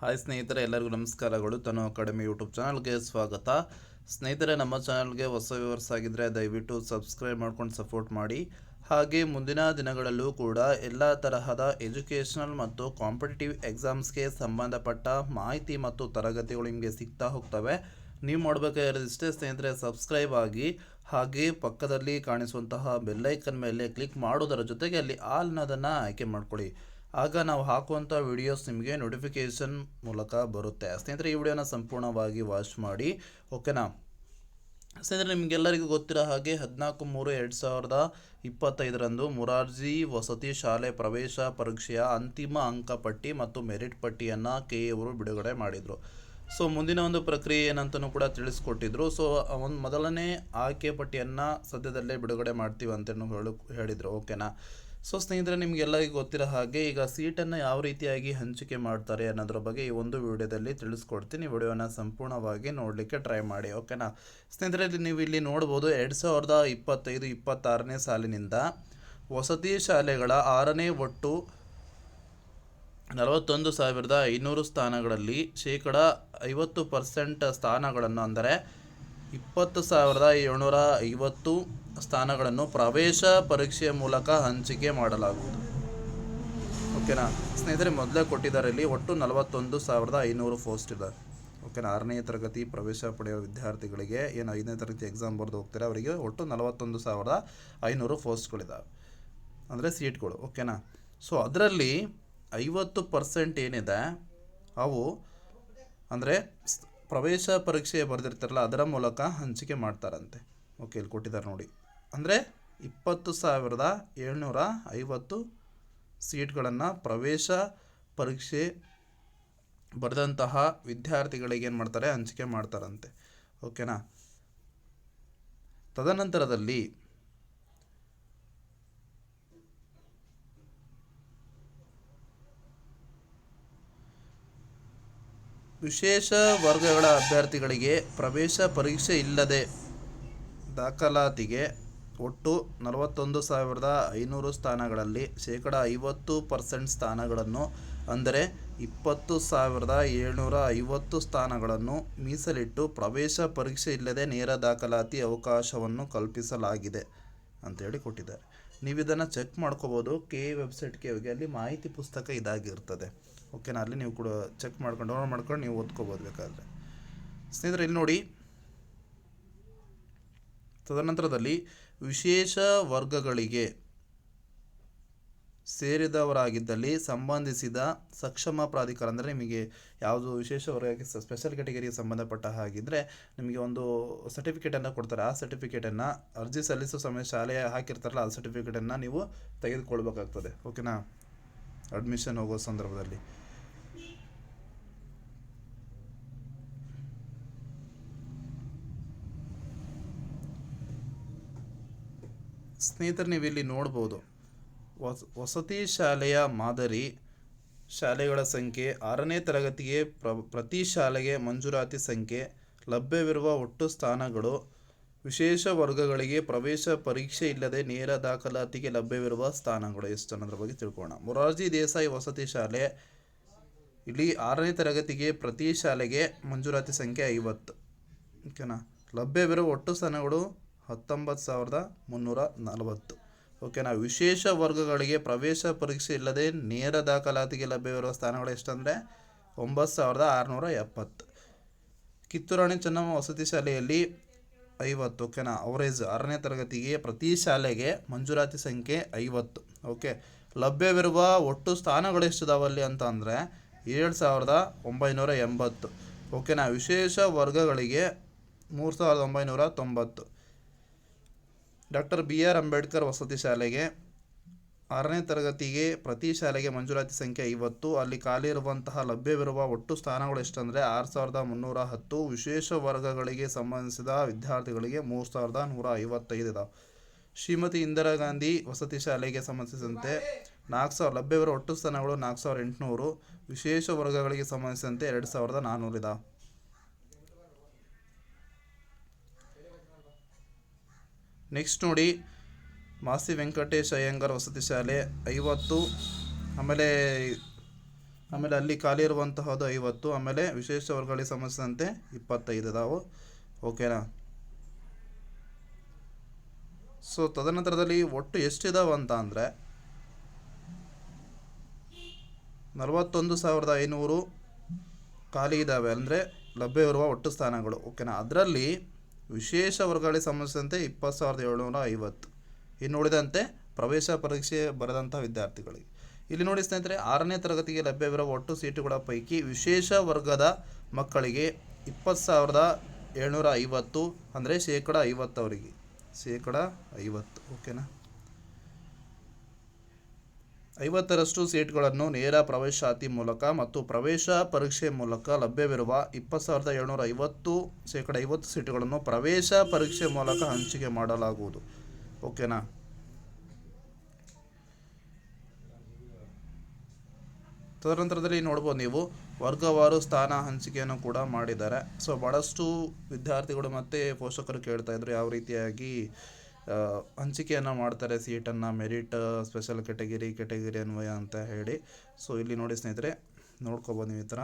Hi ಸ್ನೇಹಿತರೆ, ಎಲ್ಲರಿಗೂ ನಮಸ್ಕಾರಗಳು. ತನು ಅಕಾಡೆಮಿ ಯೂಟ್ಯೂಬ್ ಚಾನಲ್ಗೆ ಸ್ವಾಗತ. ಸ್ನೇಹಿತರೆ, ನಮ್ಮ ಚಾನಲ್ಗೆ ಹೊಸ ವ್ಯೂವರ್ಸ್ ಆಗಿದ್ದರೆ ದಯವಿಟ್ಟು ಸಬ್ಸ್ಕ್ರೈಬ್ ಮಾಡ್ಕೊಂಡು ಸಪೋರ್ಟ್ ಮಾಡಿ. ಹಾಗೆ ಮುಂದಿನ ದಿನಗಳಲ್ಲೂ ಕೂಡ ಎಲ್ಲ ತರಹದ ಎಜುಕೇಷನಲ್ ಮತ್ತು ಕಾಂಪಿಟೇಟಿವ್ ಎಕ್ಸಾಮ್ಸ್ಗೆ ಸಂಬಂಧಪಟ್ಟ ಮಾಹಿತಿ ಮತ್ತು ತರಗತಿಗಳು ನಿಮಗೆ ಸಿಗ್ತಾ ಹೋಗ್ತವೆ. ನೀವು ಮಾಡಬೇಕಾಗಿರೋದಿಷ್ಟೇ ಸ್ನೇಹಿತರೆ, ಸಬ್ಸ್ಕ್ರೈಬ್ ಆಗಿ ಹಾಗೆ ಪಕ್ಕದಲ್ಲಿ ಕಾಣಿಸುವಂತಹ ಬೆಲ್ಲೈಕನ್ ಮೇಲೆ ಕ್ಲಿಕ್ ಮಾಡೋದರ ಜೊತೆಗೆ ಅಲ್ಲಿ ಆಲ್ ಅನ್ನೋದನ್ನು ಆಯ್ಕೆ ಮಾಡ್ಕೊಳ್ಳಿ. ಆಗ ನಾವು ಹಾಕುವಂಥ ವಿಡಿಯೋಸ್ ನಿಮಗೆ ನೋಟಿಫಿಕೇಶನ್ ಮೂಲಕ ಬರುತ್ತೆ. ಸ್ನೇಹಿತರೆ, ಈ ವಿಡಿಯೋನ ಸಂಪೂರ್ಣವಾಗಿ ವಾಚ್ ಮಾಡಿ ಓಕೆನಾ ಸ್ನೇಹಿತರೆ, ನಿಮಗೆಲ್ಲರಿಗೂ ಗೊತ್ತಿರೋ ಹಾಗೆ ಹದಿನಾಲ್ಕು ಮೂರು ಎರಡು ಸಾವಿರದ ಇಪ್ಪತ್ತೈದರಂದು ಮುರಾರ್ಜಿ ವಸತಿ ಶಾಲೆ ಪ್ರವೇಶ ಪರೀಕ್ಷೆಯ ಅಂತಿಮ ಅಂಕಪಟ್ಟಿ ಮತ್ತು ಮೆರಿಟ್ ಪಟ್ಟಿಯನ್ನು ಕೆ ಅವರು ಬಿಡುಗಡೆ ಮಾಡಿದರು. ಸೊ ಮುಂದಿನ ಒಂದು ಪ್ರಕ್ರಿಯೆ ಏನಂತಲೂ ಕೂಡ ತಿಳಿಸ್ಕೊಟ್ಟಿದ್ರು. ಸೊ ಒಂದು ಮೊದಲನೇ ಆಯ್ಕೆ ಪಟ್ಟಿಯನ್ನು ಸದ್ಯದಲ್ಲೇ ಬಿಡುಗಡೆ ಮಾಡ್ತೀವಿ ಅಂತ ಹೇಳು ಹೇಳಿದರು ಓಕೆನಾ ಸೊ ಸ್ನೇಹಿತರೆ, ನಿಮಗೆಲ್ಲರಿಗೂ ಗೊತ್ತಿರೋ ಹಾಗೆ ಈಗ ಸೀಟನ್ನು ಯಾವ ರೀತಿಯಾಗಿ ಹಂಚಿಕೆ ಮಾಡ್ತಾರೆ ಅನ್ನೋದ್ರ ಬಗ್ಗೆ ಈ ಒಂದು ವಿಡಿಯೋದಲ್ಲಿ ತಿಳಿಸ್ಕೊಡ್ತೀನಿ. ವಿಡಿಯೋನ ಸಂಪೂರ್ಣವಾಗಿ ನೋಡಲಿಕ್ಕೆ ಟ್ರೈ ಮಾಡಿ, ಓಕೆನಾ? ಸ್ನೇಹಿತರೆ ನೀವು ಇಲ್ಲಿ ನೋಡ್ಬೋದು, ಎರಡು ಸಾವಿರದ ಇಪ್ಪತ್ತೈದು, ಇಪ್ಪತ್ತಾರನೇ ಸಾಲಿನಿಂದ ವಸತಿ ಶಾಲೆಗಳ ಆರನೇ ಒಟ್ಟು ನಲವತ್ತೊಂದು ಸಾವಿರದ ಐನೂರು ಸ್ಥಾನಗಳಲ್ಲಿ ಶೇಕಡ ಐವತ್ತು ಪರ್ಸೆಂಟ್ ಸ್ಥಾನಗಳನ್ನು ಅಂದರೆ ಇಪ್ಪತ್ತು ಸಾವಿರದ ಏಳ್ನೂರ ಐವತ್ತು ಸ್ಥಾನಗಳನ್ನು ಪ್ರವೇಶ ಪರೀಕ್ಷೆಯ ಮೂಲಕ ಹಂಚಿಕೆ ಮಾಡಲಾಗುವುದು. ಓಕೆನಾ? ಸ್ನೇಹಿತರೆ, ಮೊದಲೇ ಕೊಟ್ಟಿದ್ದಾರೆ ಇಲ್ಲಿ ಒಟ್ಟು ನಲವತ್ತೊಂದು ಸಾವಿರದ ಐನೂರು ಪೋಸ್ಟ್ ಇದೆ. ಓಕೆನಾ? ಆರನೇ ತರಗತಿ ಪ್ರವೇಶ ಪಡೆಯುವ ವಿದ್ಯಾರ್ಥಿಗಳಿಗೆ ಏನು ಐದನೇ ತರಗತಿ ಎಕ್ಸಾಮ್ ಬರೆದು ಹೋಗ್ತಾರೆ, ಅವರಿಗೆ ಒಟ್ಟು ನಲವತ್ತೊಂದು ಸಾವಿರದ ಐನೂರು ಪೋಸ್ಟ್ಗಳಿದ್ದಾವೆ ಅಂದರೆ ಸೀಟ್ಗಳು, ಓಕೆನಾ? ಸೊ, ಅದರಲ್ಲಿ ಐವತ್ತು ಪರ್ಸೆಂಟ್ ಏನಿದೆ, ಅವು ಅಂದರೆ ಪ್ರವೇಶ ಪರೀಕ್ಷೆ ಬರೆದಿರ್ತಾರಲ್ಲ, ಅದರ ಮೂಲಕ ಹಂಚಿಕೆ ಮಾಡ್ತಾರಂತೆ. ಓಕೆ ಇಲ್ಲಿ ಕೊಟ್ಟಿದ್ದಾರೆ ನೋಡಿ. ಅಂದರೆ ಇಪ್ಪತ್ತು ಸಾವಿರದ ಏಳ್ನೂರ ಐವತ್ತು ಸೀಟ್ಗಳನ್ನು ಪ್ರವೇಶ ಪರೀಕ್ಷೆ ಬರೆದಂತಹ ವಿದ್ಯಾರ್ಥಿಗಳಿಗೆ ಏನು ಮಾಡ್ತಾರೆ? ಹಂಚಿಕೆ ಮಾಡ್ತಾರಂತೆ. ಓಕೆನಾ ತದನಂತರದಲ್ಲಿ ವಿಶೇಷ ವರ್ಗಗಳ ಅಭ್ಯರ್ಥಿಗಳಿಗೆ ಪ್ರವೇಶ ಪರೀಕ್ಷೆ ಇಲ್ಲದೆ ದಾಖಲಾತಿಗೆ ಒಟ್ಟು ನಲವತ್ತೊಂದು ಸಾವಿರದ ಐನೂರು ಸ್ಥಾನಗಳಲ್ಲಿ ಶೇಕಡ ಐವತ್ತು ಪರ್ಸೆಂಟ್ ಸ್ಥಾನಗಳನ್ನು, ಅಂದರೆ ಇಪ್ಪತ್ತು ಸಾವಿರದ ಏಳ್ನೂರ ಐವತ್ತು ಸ್ಥಾನಗಳನ್ನು ಮೀಸಲಿಟ್ಟು ಪ್ರವೇಶ ಪರೀಕ್ಷೆ ಇಲ್ಲದೆ ನೇರ ದಾಖಲಾತಿ ಅವಕಾಶವನ್ನು ಕಲ್ಪಿಸಲಾಗಿದೆ ಅಂತೇಳಿ ಕೊಟ್ಟಿದ್ದಾರೆ. ನೀವು ಇದನ್ನು ಚೆಕ್ ಮಾಡ್ಕೋಬೋದು. ಕೆ ವೆಬ್ಸೈಟ್ಗೆ ಹೋಗಿ ಅಲ್ಲಿ ಮಾಹಿತಿ ಪುಸ್ತಕ ಇದಾಗಿರ್ತದೆ. ಓಕೆನಾ ಅಲ್ಲಿ ನೀವು ಕೂಡ ಚೆಕ್ ಮಾಡ್ಕೊಂಡು ಡೌನ್ಲೋಡ್ ಮಾಡ್ಕೊಂಡು ನೀವು ಓದ್ಕೋಬೋದು ಬೇಕಾದರೆ. ಸ್ನೇಹಿತರೆ, ಇಲ್ಲಿ ನೋಡಿ. ತದನಂತರದಲ್ಲಿ ವಿಶೇಷ ವರ್ಗಗಳಿಗೆ ಸೇರಿದವರಾಗಿದ್ದಲ್ಲಿ ಸಂಬಂಧಿಸಿದ ಸಕ್ಷಮ ಪ್ರಾಧಿಕಾರ ಅಂದರೆ ನಿಮಗೆ ಯಾವುದು ವಿಶೇಷ ವರ್ಗಕ್ಕೆ ಸ್ಪೆಷಲ್ ಕ್ಯಾಟಗರಿಗೆ ಸಂಬಂಧಪಟ್ಟ ಹಾಗಿದ್ದರೆ ನಿಮಗೆ ಒಂದು ಸರ್ಟಿಫಿಕೇಟನ್ನು ಕೊಡ್ತಾರೆ. ಆ ಸರ್ಟಿಫಿಕೇಟನ್ನು ಅರ್ಜಿ ಸಲ್ಲಿಸೋ ಸಮಯ ಶಾಲೆ ಹಾಕಿರ್ತಾರಲ್ಲ, ಆ ಸರ್ಟಿಫಿಕೇಟನ್ನು ನೀವು ತೆಗೆದುಕೊಳ್ಬೇಕಾಗ್ತದೆ. ಓಕೆನಾ ಅಡ್ಮಿಷನ್ ಹೋಗೋ ಸಂದರ್ಭದಲ್ಲಿ. ಸ್ನೇಹಿತರೆ, ನೀವಿಲ್ಲಿ ನೋಡ್ಬೋದು. ವಸ, ವಸತಿ ಶಾಲೆಯ ಮಾದರಿ ಶಾಲೆಗಳ ಸಂಖ್ಯೆ, ಆರನೇ ತರಗತಿಗೆ ಪ್ರ, ಪ್ರತಿ ಶಾಲೆಗೆ ಮಂಜೂರಾತಿ ಸಂಖ್ಯೆ, ಲಭ್ಯವಿರುವ ಒಟ್ಟು ಸ್ಥಾನಗಳು, ವಿಶೇಷ ವರ್ಗಗಳಿಗೆ ಪ್ರವೇಶ ಪರೀಕ್ಷೆ ಇಲ್ಲದೆ ನೇರ ದಾಖಲಾತಿಗೆ ಲಭ್ಯವಿರುವ ಸ್ಥಾನಗಳು. ಎಷ್ಟು ಅನ್ನೋದ್ರ ಬಗ್ಗೆ ತಿಳ್ಕೋಣ ಮೊರಾರ್ಜಿ ದೇಸಾಯಿ ವಸತಿ ಶಾಲೆ, ಇಲ್ಲಿ ಆರನೇ ತರಗತಿಗೆ ಪ್ರತಿ ಶಾಲೆಗೆ ಮಂಜೂರಾತಿ ಸಂಖ್ಯೆ ಐವತ್ತು. ಓಕೆನಾ? ಲಭ್ಯವಿರುವ ಒಟ್ಟು ಸ್ಥಾನಗಳು ಹತ್ತೊಂಬತ್ತು ಸಾವಿರದ ಮುನ್ನೂರ ನಲವತ್ತು. ಓಕೆನಾ ವಿಶೇಷ ವರ್ಗಗಳಿಗೆ ಪ್ರವೇಶ ಪರೀಕ್ಷೆ ಇಲ್ಲದೆ ನೇರ ದಾಖಲಾತಿಗೆ ಲಭ್ಯವಿರುವ ಸ್ಥಾನಗಳು ಎಷ್ಟಂದರೆ ಒಂಬತ್ತು ಸಾವಿರದ ಆರುನೂರ ಎಪ್ಪತ್ತು. ಕಿತ್ತೂರಾಣಿ ಚೆನ್ನಮ್ಮ ವಸತಿ ಶಾಲೆಯಲ್ಲಿ ಐವತ್ತು. ಓಕೆನಾ ಅವರೇಜ್ ಆರನೇ ತರಗತಿಗೆ ಪ್ರತಿ ಶಾಲೆಗೆ ಮಂಜೂರಾತಿ ಸಂಖ್ಯೆ ಐವತ್ತು. ಓಕೆ ಲಭ್ಯವಿರುವ ಒಟ್ಟು ಸ್ಥಾನಗಳು ಎಷ್ಟಿದಾವಲ್ಲಿ ಅಂತ ಅಂದರೆ ಏಳು ಸಾವಿರದ ಒಂಬೈನೂರ ಎಂಬತ್ತು. ಓಕೆನಾ ವಿಶೇಷ ವರ್ಗಗಳಿಗೆ ಮೂರು ಸಾವಿರದ ಒಂಬೈನೂರ ತೊಂಬತ್ತು. ಡಾಕ್ಟರ್ ಬಿ ಆರ್ ಅಂಬೇಡ್ಕರ್ ವಸತಿ ಶಾಲೆಗೆ ಆರನೇ ತರಗತಿಗೆ ಪ್ರತಿ ಶಾಲೆಗೆ ಮಂಜೂರಾತಿ ಸಂಖ್ಯೆ ಐವತ್ತು. ಅಲ್ಲಿ ಖಾಲಿ ಇರುವಂತಹ ಲಭ್ಯವಿರುವ ಒಟ್ಟು ಸ್ಥಾನಗಳು ಎಷ್ಟಂದರೆ ಆರು ಸಾವಿರದ ಮುನ್ನೂರ ಹತ್ತು. ವಿಶೇಷ ವರ್ಗಗಳಿಗೆ ಸಂಬಂಧಿಸಿದ ವಿದ್ಯಾರ್ಥಿಗಳಿಗೆ ಮೂರು ಸಾವಿರದ ನೂರ ಐವತ್ತೈದು ಇದಾವೆ. ಶ್ರೀಮತಿ ಇಂದಿರಾ ಗಾಂಧಿ ವಸತಿ ಶಾಲೆಗೆ ಸಂಬಂಧಿಸಿದಂತೆ ನಾಲ್ಕು ಸಾವಿರ, ಲಭ್ಯವಿರುವ ಒಟ್ಟು ಸ್ಥಾನಗಳು ನಾಲ್ಕು ಸಾವಿರದ ಎಂಟುನೂರು. ವಿಶೇಷ ವರ್ಗಗಳಿಗೆ ಸಂಬಂಧಿಸಿದಂತೆ ಎರಡು ಸಾವಿರದ ನಾನ್ನೂರು ನೆಕ್ಸ್ಟ್ ನೋಡಿ ಮಾಸಿ ವೆಂಕಟೇಶ್ ಅಯ್ಯಂಗಾರ್ ವಸತಿ ಶಾಲೆ ಐವತ್ತು. ಆಮೇಲೆ ಆಮೇಲೆ ಅಲ್ಲಿ ಖಾಲಿ ಇರುವಂತಹದ್ದು ಐವತ್ತು. ಆಮೇಲೆ ವಿಶೇಷ ವರ್ಗಗಳಿಗೆ ಸಂಬಂಧಿಸಿದಂತೆ ಇಪ್ಪತ್ತೈದು ಅದಾವು. ಓಕೆನಾ ಸೊ ತದನಂತರದಲ್ಲಿ ಒಟ್ಟು ಎಷ್ಟಿದಾವೆ ಅಂತ ಅಂದರೆ, ನಲವತ್ತೊಂದು ಸಾವಿರದ ಐನೂರು ಖಾಲಿ ಇದ್ದಾವೆ ಅಂದರೆ ಲಭ್ಯವಿರುವ ಒಟ್ಟು ಸ್ಥಾನಗಳು. ಓಕೆನಾ ಅದರಲ್ಲಿ ವಿಶೇಷ ವರ್ಗಗಳಿಗೆ ಸಂಬಂಧಿಸಿದಂತೆ ಇಪ್ಪತ್ತು ಸಾವಿರದ ಏಳ್ನೂರ ಐವತ್ತು ಇನ್ನು ಉಳಿದಂತೆ ಪ್ರವೇಶ ಪರೀಕ್ಷೆ ಬರೆದಂಥ ವಿದ್ಯಾರ್ಥಿಗಳಿಗೆ. ಇಲ್ಲಿ ನೋಡಿ ಸ್ನೇಹಿತರೆ, ಆರನೇ ತರಗತಿಗೆ ಲಭ್ಯವಿರುವ ಒಟ್ಟು ಸೀಟುಗಳ ಪೈಕಿ ವಿಶೇಷ ವರ್ಗದ ಮಕ್ಕಳಿಗೆ ಇಪ್ಪತ್ತು ಸಾವಿರದ ಏಳ್ನೂರ ಐವತ್ತು ಅಂದರೆ ಶೇಕಡ ಐವತ್ತು ಅವರಿಗೆ ಶೇಕಡ ಐವತ್ತು ಓಕೆನಾ ಐವತ್ತರಷ್ಟು ಸೀಟ್ಗಳನ್ನು ನೇರ ಪ್ರವೇಶಾತಿ ಮೂಲಕ ಮತ್ತು ಪ್ರವೇಶ ಪರೀಕ್ಷೆ ಮೂಲಕ ಲಭ್ಯವಿರುವ ಇಪ್ಪತ್ತು ಸಾವಿರದ ಏಳ್ನೂರ ಐವತ್ತು ಶೇಕಡ ಐವತ್ತು ಸೀಟುಗಳನ್ನು ಪ್ರವೇಶ ಪರೀಕ್ಷೆ ಮೂಲಕ ಹಂಚಿಕೆ ಮಾಡಲಾಗುವುದು. ಓಕೆನಾ? ತದನಂತರದಲ್ಲಿ ನೋಡ್ಬೋದು ನೀವು ವರ್ಗವಾರು ಸ್ಥಾನ ಹಂಚಿಕೆಯನ್ನು ಕೂಡ ಮಾಡಿದ್ದಾರೆ. ಸೊ ಭಾಳಷ್ಟು ವಿದ್ಯಾರ್ಥಿಗಳು ಮತ್ತು ಪೋಷಕರು ಕೇಳ್ತಾ ಇದ್ರು ಯಾವ ರೀತಿಯಾಗಿ ಹಂಚಿಕೆಯನ್ನು ಮಾಡ್ತಾರೆ ಸೀಟನ್ನು ಮೆರಿಟ್ ಸ್ಪೆಷಲ್ ಕೆಟಗಿರಿ ಕೆಟಗಿರಿ ಅನ್ವಯ ಅಂತ ಹೇಳಿ. ಸೊ ಇಲ್ಲಿ ನೋಡಿ ಸ್ನೇಹಿತರೆ, ನೋಡ್ಕೋಬೋದು ನೀವು ಈ ಥರ.